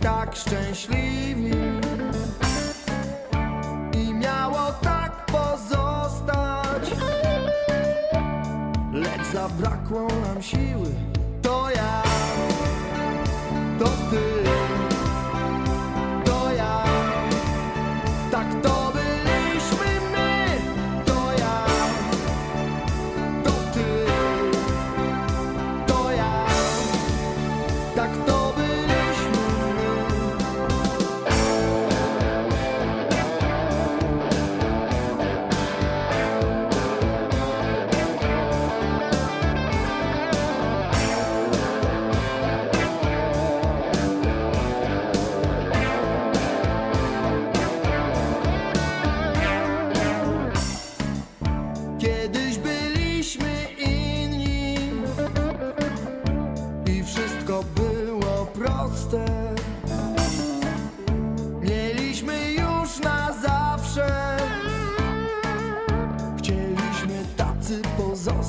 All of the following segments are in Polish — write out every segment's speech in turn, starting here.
tak szczęśliwi i miało tak pozostać. Lecz zabrakło nam siły.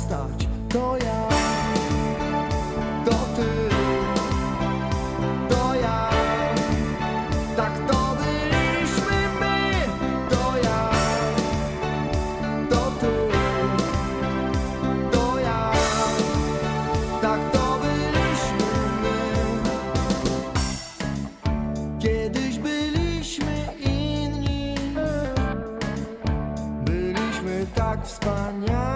Pozostać. To ja, to ty, to ja. Tak to byliśmy my, to ja. To ty, to ja, tak to byliśmy my. Kiedyś byliśmy inni, byliśmy tak wspaniali,